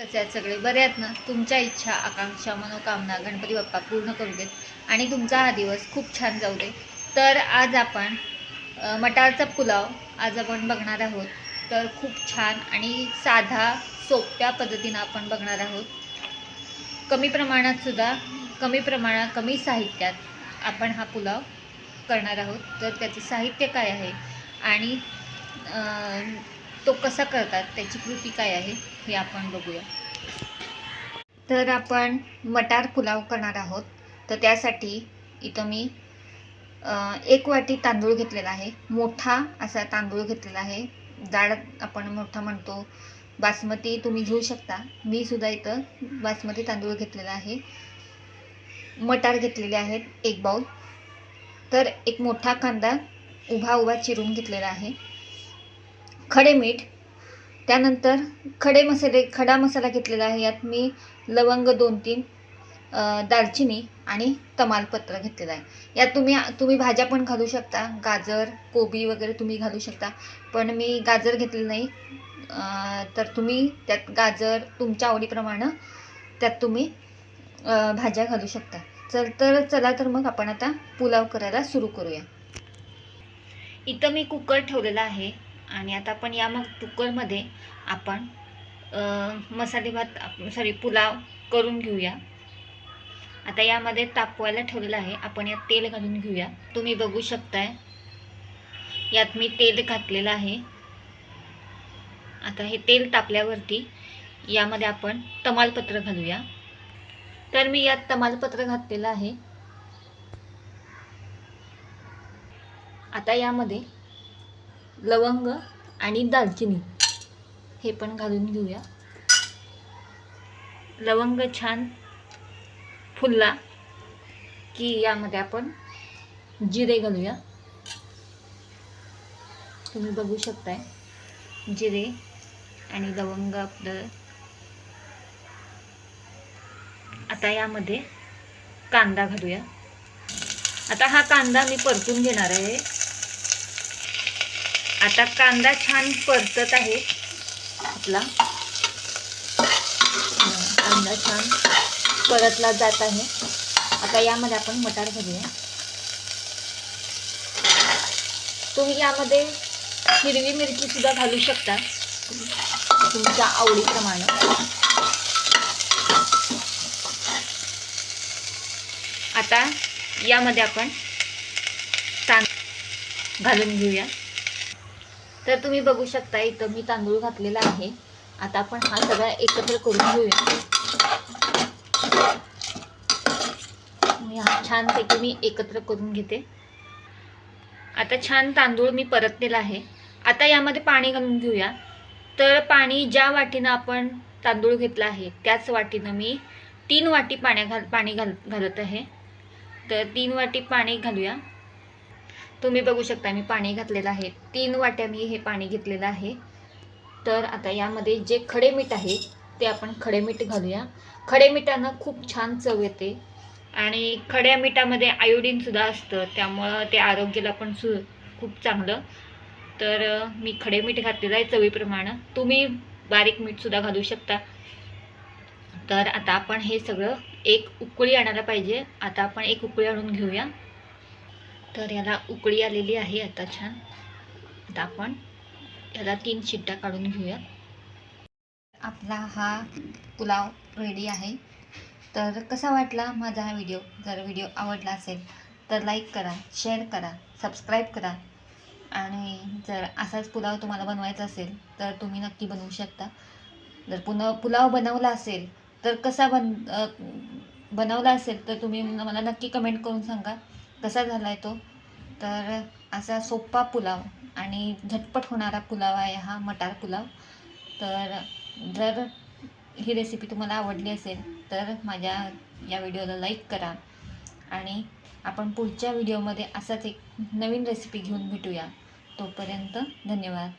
कसे आहेत सगळे? बरे आहेत ना? तुमच्या इच्छा आकांक्षा मनोकामना गणपती बाप्पा पूर्ण करू देत. आणि तुमचा हा दिवस खूप छान जाऊ दे. तर आज आपण मटारचा पुलाव आज आपण बघणार आहोत. तर खूप छान आणि साधा सोप्या पद्धतीनं आपण बघणार आहोत. कमी प्रमाणात सुद्धा कमी प्रमाणात कमी साहित्यात आपण हा पुलाव करणार आहोत. तर त्याचं साहित्य काय आहे? आणि तो कसा करतात त्याची कृती काय आहे हे आपण बघूया. तर आपण मटार पुलाव करणार आहोत. तर त्यासाठी इथं मी एक वाटी तांदूळ घेतलेला आहे. मोठा असा तांदूळ घेतलेला आहे. जाड आपण मोठा म्हणतो. बासमती तुम्ही घेऊ शकता. मी सुद्धा इथं बासमती तांदूळ घेतलेला आहे. मटार घेतलेले आहेत एक बाऊल तर एक मोठा कांदा उभा उभा चिरून घेतलेला आहे. खडे मीठ त्यानंतर खडे मसाले खडा मसाला घेतलेला आहे. यात मी लवंग दोन तीन दालचिनी आणि तमालपत्र घेतलेलं आहे. यात तुम्ही तुम्ही भाज्या पण घालू शकता. गाजर कोबी वगैरे तुम्ही घालू शकता. पण मी गाजर घेतलेलं नाही. तर तुम्ही त्यात गाजर तुमच्या आवडीप्रमाणे त्यात तुम्ही भाज्या घालू शकता. चल तर चला तर मग आपण आता पुलाव करायला सुरू करूया. इथं मी कुकर ठेवलेला आहे. आणि आता आपण या मग कुकरमध्ये आपण मसाले भात सॉरी पुलाव करून घेऊया. आता यामध्ये तापवायला ठेवलेलं आहे. आपण यात तेल घालून घेऊया. तुम्ही बघू शकताय. यात मी तेल घातलेलं आहे. आता हे तेल तापल्यावरती यामध्ये आपण तमालपत्र घालूया. तर मी यात तमालपत्र घातलेलं आहे. आता यामध्ये लवंग आणि दालचिनी. हे पण घालून घेऊया. लवंग छान फुलला की यामध्ये आपण जिरे घालूया. तुम्ही बघू शकताय. जिरे आणि लवंग आपलं. आता यामध्ये कांदा घालूया. आता हा कांदा मी परतून घेणार आहे. आता कांदा छान परतत आहे. आपला. कांदा छान परतला जात आहे. आता यामध्ये आपण मटार घालूया. तुम्ही यामध्ये हिरवी मिरची सुद्धा घालू शकता. तुमच्या आवडीप्रमाणे. आता यामध्ये आपण तांदूळ घालून घेऊया. तर तुम्ही बघू शकता इथं मी तांदूळ घातलेला आहे. आता आपण हा सगळा एकत्र करून घेऊया. छान हा छानपैकी मी एकत्र करून घेते. आता छान तांदूळ मी परतलेला आहे. आता यामध्ये पाणी घालून घेऊया. तर पाणी ज्या वाटीनं आपण तांदूळ घेतला आहे त्याच वाटीनं मी तीन वाटी पाण्या घाल पाणी घाल घालत आहे. तर तीन वाटी पाणी घालूया. तुम्ही बघू शकता मी पाणी घातलेलं आहे. तीन वाट्या मी हे पाणी घेतलेलं आहे. तर आता यामध्ये जे खडे मीठ आहे ते आपण खडे मीठ घालूया. खडे मिठानं खूप छान चव येते. आणि खड्या मिठामध्ये आयोडीनसुद्धा असतं त्यामुळं ते आरोग्याला पण सु खूप चांगलं. तर मी खडे मीठ घातलेलं आहे चवीप्रमाणे. तुम्ही बारीक मीठसुद्धा घालू शकता. तर आता आपण हे सगळं एक उकळी आणायला पाहिजे. आता आपण एक उकळी आणून घेऊया. तर याला उकळी आलेली आहे आता छान. आता आपण याला तीन शिट्ट्या काढून घेऊया. आपला हा पुलाव रेडी आहे. तर कसा वाटला माझा हा व्हिडिओ जर व्हिडिओ आवडला असेल तर लाईक करा शेअर करा सबस्क्राईब करा. आणि जर असाच पुलाव तुम्हाला बनवायचा असेल तर तुम्ही नक्की बनवू शकता. जर पुन्हा पुलाव बनवला असेल तर कसा बन बनवला असेल तर तुम्ही मला नक्की कमेंट करून सांगा. कसा झाला आहे तो? तर असा सोपा पुलाव आणि झटपट होणारा पुलाव आहे हा मटार पुलाव. तर जर ही रेसिपी तुम्हाला आवडली असेल तर माझ्या या व्हिडिओला लाईक करा आणि आपण पुढच्या व्हिडिओमध्ये असाच एक नवीन रेसिपी घेऊन भेटूया. तोपर्यंत धन्यवाद.